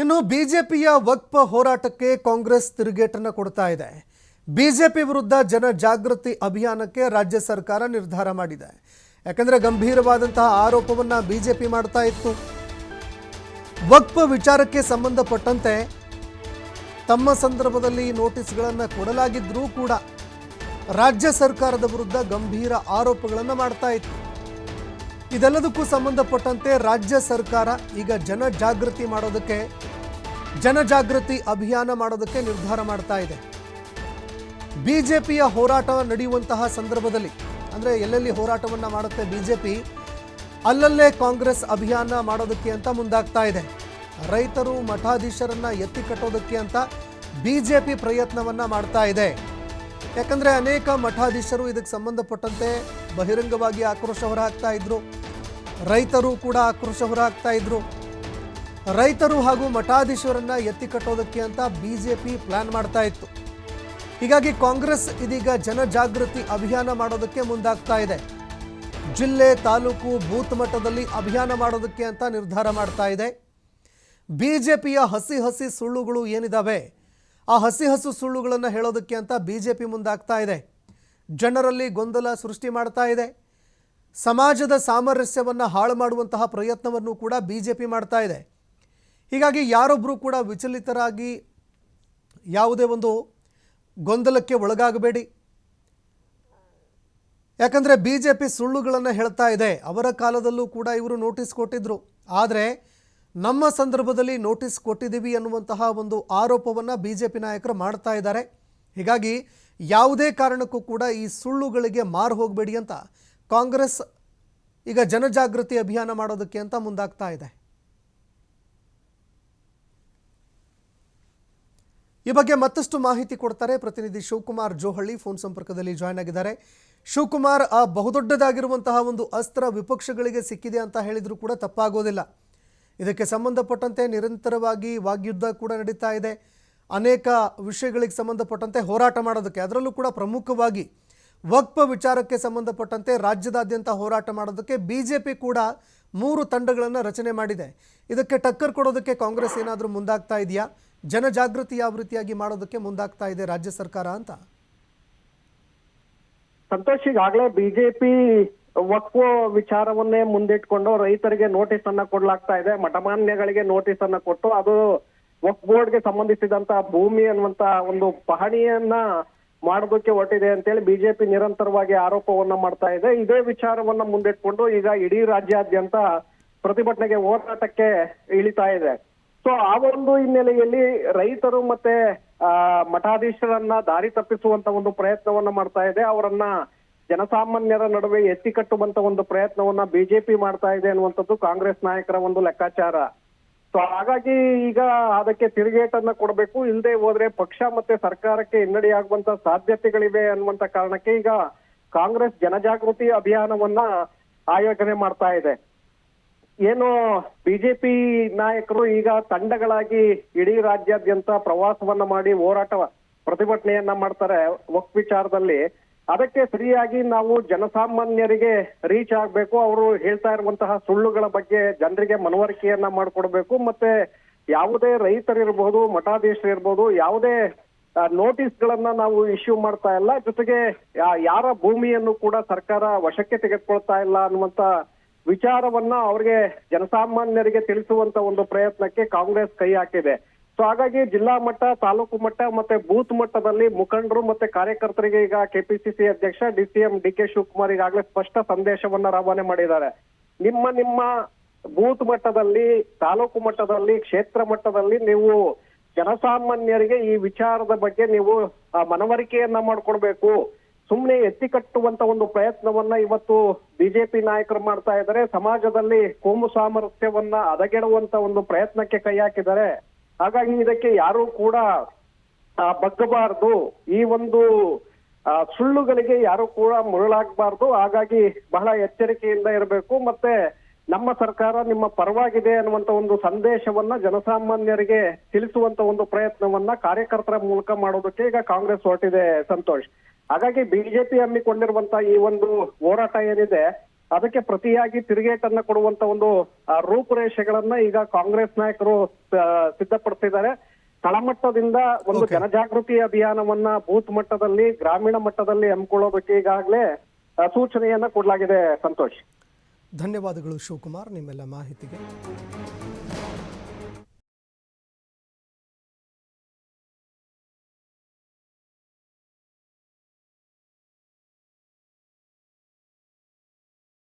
ಇನ್ನು ಬಿಜೆಪಿಯ ವಕ್ಫ ಹೋರಾಟಕ್ಕೆ ಕಾಂಗ್ರೆಸ್ ತಿರುಗೇಟನ್ನು ಕೊಡ್ತಾ ಇದೆ. ಬಿಜೆಪಿ ವಿರುದ್ಧ ಜನ ಜಾಗೃತಿ ಅಭಿಯಾನಕ್ಕೆ ರಾಜ್ಯ ಸರ್ಕಾರ ನಿರ್ಧಾರ ಮಾಡಿದೆ. ಯಾಕಂದರೆ ಗಂಭೀರವಾದಂತಹ ಆರೋಪವನ್ನ ಬಿಜೆಪಿ ಮಾಡ್ತಾ ಇತ್ತು. ವಕ್ಪ ವಿಚಾರಕ್ಕೆ ಸಂಬಂಧಪಟ್ಟಂತೆ ತಮ್ಮ ಸಂದರ್ಭದಲ್ಲಿ ನೋಟಿಸ್ಗಳನ್ನು ಕೊಡಲಾಗಿದ್ರೂ ಕೂಡ ರಾಜ್ಯ ಸರ್ಕಾರದ ವಿರುದ್ಧ ಗಂಭೀರ ಆರೋಪಗಳನ್ನು ಮಾಡ್ತಾ ಇತ್ತು. ಇದೆಲ್ಲದಕ್ಕೂ ಸಂಬಂಧಪಟ್ಟಂತೆ ರಾಜ್ಯ ಸರ್ಕಾರ ಈಗ ಜನ ಜಾಗೃತಿ ಮಾಡೋದಕ್ಕೆ ಜನಜಾಗೃತಿ ಅಭಿಯಾನ ಮಾಡೋದಕ್ಕೆ ನಿರ್ಧಾರ ಮಾಡ್ತಾ ಇದೆ. ಬಿಜೆಪಿಯ ಹೋರಾಟ ನಡೆಯುವಂತಹ ಸಂದರ್ಭದಲ್ಲಿ, ಅಂದರೆ ಎಲ್ಲೆಲ್ಲಿ ಹೋರಾಟವನ್ನು ಮಾಡುತ್ತೆ ಬಿಜೆಪಿ, ಅಲ್ಲಲ್ಲೇ ಕಾಂಗ್ರೆಸ್ ಅಭಿಯಾನ ಮಾಡೋದಕ್ಕೆ ಅಂತ ಮುಂದಾಗ್ತಾ ಇದೆ. ರೈತರು ಮಠಾಧೀಶರನ್ನ ಎತ್ತಿ ಕಟ್ಟೋದಕ್ಕೆ ಅಂತ ಬಿಜೆಪಿ ಪ್ರಯತ್ನವನ್ನ ಮಾಡ್ತಾ ಇದೆ. ಯಾಕಂದ್ರೆ ಅನೇಕ ಮಠಾಧೀಶರು ಇದಕ್ಕೆ ಸಂಬಂಧಪಟ್ಟಂತೆ ಬಹಿರಂಗವಾಗಿ ಆಕ್ರೋಶ ಹೊರಹಾಕ್ತಾ ಇದ್ರು. ರೈತರು ಕೂಡ ಆಕ್ರೋಶ ಹೊರಹಾಕ್ತಾ ಇದ್ರು. ರೈತರು ಹಾಗೂ ಮಠಾಧೀಶರನ್ನ ಎತ್ತಿ ಕಟ್ಟೋದಕ್ಕೆ ಅಂತ ಬಿಜೆಪಿ ಪ್ಲಾನ್ ಮಾಡ್ತಾ ಇತ್ತು. ಹೀಗಾಗಿ ಕಾಂಗ್ರೆಸ್ ಇದೀಗ ಜನಜಾಗೃತಿ ಅಭಿಯಾನ ಮಾಡೋದಕ್ಕೆ ಮುಂದಾಗ್ತಾ ಇದೆ. ಜಿಲ್ಲೆ, ತಾಲೂಕು, ಬೂತ್ ಮಟ್ಟದಲ್ಲಿ ಅಭಿಯಾನ ಮಾಡೋದಕ್ಕೆ ಅಂತ ನಿರ್ಧಾರ ಮಾಡ್ತಾ ಇದೆ. ಬಿಜೆಪಿಯ ಹಸಿ ಹಸಿ ಸುಳ್ಳುಗಳು ಏನಿದ್ದಾವೆ ಆ ಹಸಿ ಹಸು ಸುಳ್ಳುಗಳನ್ನು ಹೇಳೋದಕ್ಕೆ ಅಂತ ಬಿಜೆಪಿ ಮುಂದಾಗ್ತಾ ಇದೆ. ಜನರಲ್ಲಿ ಗೊಂದಲ ಸೃಷ್ಟಿ ಮಾಡ್ತಾ ಇದೆ. ಸಮಾಜದ ಸಾಮರಸ್ಯವನ್ನು ಹಾಳು ಮಾಡುವಂತಹ ಪ್ರಯತ್ನವನ್ನು ಕೂಡ ಬಿಜೆಪಿ ಮಾಡ್ತಾ ಇದೆ. ಹೀಗಾಗಿ ಯಾರೊಬ್ಬರು ಕೂಡ ವಿಚಲಿತರಾಗಿ ಯಾವುದೇ ಒಂದು ಗೊಂದಲಕ್ಕೆ ಒಳಗಾಗಬೇಡಿ. ಯಾಕಂದರೆ ಬಿ ಜೆ ಪಿ ಸುಳ್ಳುಗಳನ್ನು ಹೇಳ್ತಾ ಇದೆ. ಅವರ ಕಾಲದಲ್ಲೂ ಕೂಡ ಇವರು ನೋಟಿಸ್ ಕೊಟ್ಟಿದ್ದರು ಆದರೆ ನಮ್ಮ ಸಂದರ್ಭದಲ್ಲಿ ನೋಟಿಸ್ ಕೊಟ್ಟಿದ್ದೀವಿ ಅನ್ನುವಂತಹ ಒಂದು ಆರೋಪವನ್ನು ಬಿ ಜೆ ಪಿ ನಾಯಕರು ಮಾಡ್ತಾ ಇದ್ದಾರೆ. ಹೀಗಾಗಿ ಯಾವುದೇ ಕಾರಣಕ್ಕೂ ಕೂಡ ಈ ಸುಳ್ಳುಗಳಿಗೆ ಮಾರು ಹೋಗಬೇಡಿ ಅಂತ ಕಾಂಗ್ರೆಸ್ ಈಗ ಜನಜಾಗೃತಿ ಅಭಿಯಾನ ಮಾಡೋದಕ್ಕೆ ಅಂತ ಮುಂದಾಗ್ತಾ ಇದೆ. ಈ ಬಗ್ಗೆ ಮತ್ತಷ್ಟು ಮಾಹಿತಿ ಕೊಡ್ತಾರೆ ಪ್ರತಿನಿಧಿ ಶಿವಕುಮಾರ್ ಜೋಹಳ್ಳಿ. ಫೋನ್ ಸಂಪರ್ಕದಲ್ಲಿ ಜಾಯ್ನ್ ಆಗಿದ್ದಾರೆ. ಶಿವಕುಮಾರ್, ಆ ಬಹುದೊಡ್ಡದಾಗಿರುವಂತಹ ಒಂದು ಅಸ್ತ್ರ ವಿಪಕ್ಷಗಳಿಗೆ ಸಿಕ್ಕಿದೆ ಅಂತ ಹೇಳಿದರೂ ಕೂಡ ತಪ್ಪಾಗೋದಿಲ್ಲ. ಇದಕ್ಕೆ ಸಂಬಂಧಪಟ್ಟಂತೆ ನಿರಂತರವಾಗಿ ವಾಗ್ಯುದ್ಧ ಕೂಡ ನಡೀತಾ ಇದೆ. ಅನೇಕ ವಿಷಯಗಳಿಗೆ ಸಂಬಂಧಪಟ್ಟಂತೆ ಹೋರಾಟ ಮಾಡೋದಕ್ಕೆ, ಅದರಲ್ಲೂ ಕೂಡ ಪ್ರಮುಖವಾಗಿ ವಕ್ಫ ವಿಚಾರಕ್ಕೆ ಸಂಬಂಧಪಟ್ಟಂತೆ ರಾಜ್ಯದಾದ್ಯಂತ ಹೋರಾಟ ಮಾಡೋದಕ್ಕೆ ಬಿ ಜೆ ಪಿ ಕೂಡ ಮೂರು ತಂಡಗಳನ್ನು ರಚನೆ ಮಾಡಿದೆ. ಇದಕ್ಕೆ ಟಕ್ಕರ್ ಕೊಡೋದಕ್ಕೆ ಕಾಂಗ್ರೆಸ್ ಏನಾದರೂ ಮುಂದಾಗ್ತಾ ಇದೆಯಾ? ಜನಜಾಗೃತಿ ಯಾವ ರೀತಿಯಾಗಿ ಮಾಡೋದಕ್ಕೆ ಮುಂದಾಗ್ತಾ ಇದೆ ರಾಜ್ಯ ಸರ್ಕಾರ ಅಂತ. ಸಂತೋಷ್, ಈಗಾಗಲೇ ಬಿಜೆಪಿ ವಕ್ಫ್ ವಿಚಾರವನ್ನೇ ಮುಂದಿಟ್ಕೊಂಡು ರೈತರಿಗೆ ನೋಟಿಸ್ ಅನ್ನ ಕೊಡ್ಲಾಗ್ತಾ ಇದೆ. ಮಠಮಾನ್ಯಗಳಿಗೆ ನೋಟಿಸ್ ಅನ್ನ ಕೊಟ್ಟು ಅದು ವಕ್ಫ್ ಬೋರ್ಡ್ಗೆ ಸಂಬಂಧಿಸಿದಂತ ಭೂಮಿ ಅನ್ನುವಂತ ಒಂದು ಪಹಣಿಯನ್ನ ಮಾಡೋದಕ್ಕೆ ಹೊರಟಿದೆ ಅಂತೇಳಿ ಬಿಜೆಪಿ ನಿರಂತರವಾಗಿ ಆರೋಪವನ್ನ ಮಾಡ್ತಾ ಇದೆ. ಇದೇ ವಿಚಾರವನ್ನ ಮುಂದಿಟ್ಕೊಂಡು ಈಗ ಇಡೀ ರಾಜ್ಯಾದ್ಯಂತ ಪ್ರತಿಭಟನೆಗೆ ಹೋರಾಟಕ್ಕೆ ಇಳಿತಾ ಇದೆ. ಸೊ ಆ ಒಂದು ಹಿನ್ನೆಲೆಯಲ್ಲಿ ರೈತರು ಮತ್ತೆ, ಆ, ಮಠಾಧೀಶರನ್ನ ದಾರಿ ತಪ್ಪಿಸುವಂತ ಒಂದು ಪ್ರಯತ್ನವನ್ನ ಮಾಡ್ತಾ ಇದೆ. ಅವರನ್ನ ಜನಸಾಮಾನ್ಯರ ನಡುವೆ ಎತ್ತಿ ಕಟ್ಟುವಂತ ಒಂದು ಪ್ರಯತ್ನವನ್ನ ಬಿಜೆಪಿ ಮಾಡ್ತಾ ಇದೆ ಅನ್ನುವಂಥದ್ದು ಕಾಂಗ್ರೆಸ್ ನಾಯಕರ ಒಂದು ಲೆಕ್ಕಾಚಾರ. ಸೊ ಹಾಗಾಗಿ ಈಗ ಅದಕ್ಕೆ ತಿರುಗೇಟನ್ನ ಕೊಡಬೇಕು. ಇಲ್ಲದೆ ಹೋದ್ರೆ ಪಕ್ಷ ಮತ್ತೆ ಸರ್ಕಾರಕ್ಕೆ ಹಿನ್ನಡೆಯಾಗುವಂತ ಸಾಧ್ಯತೆಗಳಿವೆ ಅನ್ನುವಂತ ಕಾರಣಕ್ಕೆ ಈಗ ಕಾಂಗ್ರೆಸ್ ಜನಜಾಗೃತಿ ಅಭಿಯಾನವನ್ನ ಆಯೋಜನೆ ಮಾಡ್ತಾ ಇದೆ. ಏನು ಬಿಜೆಪಿ ನಾಯಕರು ಈಗ ತಂಡಗಳಾಗಿ ಇಡೀ ರಾಜ್ಯಾದ್ಯಂತ ಪ್ರವಾಸವನ್ನ ಮಾಡಿ ಹೋರಾಟ ಪ್ರತಿಭಟನೆಯನ್ನ ಮಾಡ್ತಾರೆ ಒಕ್ ವಿಚಾರದಲ್ಲಿ. ಅದಕ್ಕೆ ಸರಿಯಾಗಿ ನಾವು ಜನಸಾಮಾನ್ಯರಿಗೆ ರೀಚ್ ಆಗ್ಬೇಕು. ಅವರು ಹೇಳ್ತಾ ಇರುವಂತಹ ಸುಳ್ಳುಗಳ ಬಗ್ಗೆ ಜನರಿಗೆ ಮನವರಿಕೆಯನ್ನ ಮಾಡಿಕೊಡ್ಬೇಕು. ಮತ್ತೆ ಯಾವುದೇ ರೈತರಿರ್ಬೋದು ಮಠಾಧೀಶರಿರ್ಬೋದು ಯಾವುದೇ ನೋಟಿಸ್ ಗಳನ್ನ ನಾವು ಇಶ್ಯೂ ಮಾಡ್ತಾ ಇಲ್ಲ. ಜೊತೆಗೆ ಯಾರ ಭೂಮಿಯನ್ನು ಕೂಡ ಸರ್ಕಾರ ವಶಕ್ಕೆ ತೆಗೆದುಕೊಳ್ತಾ ಇಲ್ಲ ಅನ್ನುವಂತ ವಿಚಾರವನ್ನ ಅವ್ರಿಗೆ ಜನಸಾಮಾನ್ಯರಿಗೆ ತಿಳಿಸುವಂತ ಒಂದು ಪ್ರಯತ್ನಕ್ಕೆ ಕಾಂಗ್ರೆಸ್ ಕೈ ಹಾಕಿದೆ. ಸೊ ಹಾಗಾಗಿ ಜಿಲ್ಲಾ ಮಟ್ಟ, ತಾಲೂಕು ಮಟ್ಟ ಮತ್ತೆ ಬೂತ್ ಮಟ್ಟದಲ್ಲಿ ಮುಖಂಡರು ಮತ್ತೆ ಕಾರ್ಯಕರ್ತರಿಗೆ ಈಗ ಕೆಪಿಸಿಸಿ ಅಧ್ಯಕ್ಷ D C M D K Shivakumar ಈಗಾಗಲೇ ಸ್ಪಷ್ಟ ಸಂದೇಶವನ್ನ ರವಾನೆ ಮಾಡಿದ್ದಾರೆ. ನಿಮ್ಮ ನಿಮ್ಮ ಬೂತ್ ಮಟ್ಟದಲ್ಲಿ, ತಾಲೂಕು ಮಟ್ಟದಲ್ಲಿ, ಕ್ಷೇತ್ರ ಮಟ್ಟದಲ್ಲಿ ನೀವು ಜನಸಾಮಾನ್ಯರಿಗೆ ಈ ವಿಚಾರದ ಬಗ್ಗೆ ನೀವು ಮನವರಿಕೆಯನ್ನ ಮಾಡ್ಕೊಡ್ಬೇಕು. ಸುಮ್ನೆ ಎತ್ತಿ ಕಟ್ಟುವಂತ ಒಂದು ಪ್ರಯತ್ನವನ್ನ ಇವತ್ತು ಬಿಜೆಪಿ ನಾಯಕರು ಮಾಡ್ತಾ ಇದ್ದಾರೆ. ಸಮಾಜದಲ್ಲಿ ಕೋಮು ಸಾಮರಸ್ಯವನ್ನ ಹದಗೆಡುವಂತ ಒಂದು ಪ್ರಯತ್ನಕ್ಕೆ ಕೈ ಹಾಕಿದ್ದಾರೆ. ಹಾಗಾಗಿ ಇದಕ್ಕೆ ಯಾರು ಕೂಡ ಬಗ್ಗಬಾರದು. ಈ ಒಂದು ಸುಳ್ಳುಗಳಿಗೆ ಯಾರು ಕೂಡ ಮುರುಳಾಗಬಾರ್ದು. ಹಾಗಾಗಿ ಬಹಳ ಎಚ್ಚರಿಕೆಯಿಂದ ಇರಬೇಕು. ಮತ್ತೆ ನಮ್ಮ ಸರ್ಕಾರ ನಿಮ್ಮ ಪರವಾಗಿದೆ ಅನ್ನುವಂತ ಒಂದು ಸಂದೇಶವನ್ನ ಜನಸಾಮಾನ್ಯರಿಗೆ ತಿಳಿಸುವಂತ ಒಂದು ಪ್ರಯತ್ನವನ್ನ ಕಾರ್ಯಕರ್ತರ ಮೂಲಕ ಮಾಡೋದಕ್ಕೆ ಈಗ ಕಾಂಗ್ರೆಸ್ ಹೊರಟಿದೆ, ಸಂತೋಷ್. ಹಾಗಾಗಿ ಬಿಜೆಪಿ ಹಮ್ಮಿಕೊಂಡಿರುವಂತಹ ಈ ಒಂದು ಹೋರಾಟ ಏನಿದೆ ಅದಕ್ಕೆ ಪ್ರತಿಯಾಗಿ ತಿರುಗೇಟನ್ನ ಕೊಡುವಂತ ಒಂದು ರೂಪುರೇಷೆಗಳನ್ನ ಈಗ ಕಾಂಗ್ರೆಸ್ ನಾಯಕರು ಸಿದ್ಧಪಡಿಸಿದ್ದಾರೆ. ತಳಮಟ್ಟದಿಂದ ಒಂದು. ಜನಜಾಗೃತಿ ಅಭಿಯಾನವನ್ನ ಬೂತ್ ಮಟ್ಟದಲ್ಲಿ ಗ್ರಾಮೀಣ ಮಟ್ಟದಲ್ಲಿ ಹಮ್ಮಿಕೊಳ್ಳೋದಕ್ಕೆ ಈಗಾಗಲೇ ಸೂಚನೆಯನ್ನ ಕೊಡಲಾಗಿದೆ ಸಂತೋಷ್. ಧನ್ಯವಾದಗಳು ಶಿವಕುಮಾರ್ ನಿಮ್ಮೆಲ್ಲ ಮಾಹಿತಿಗೆ.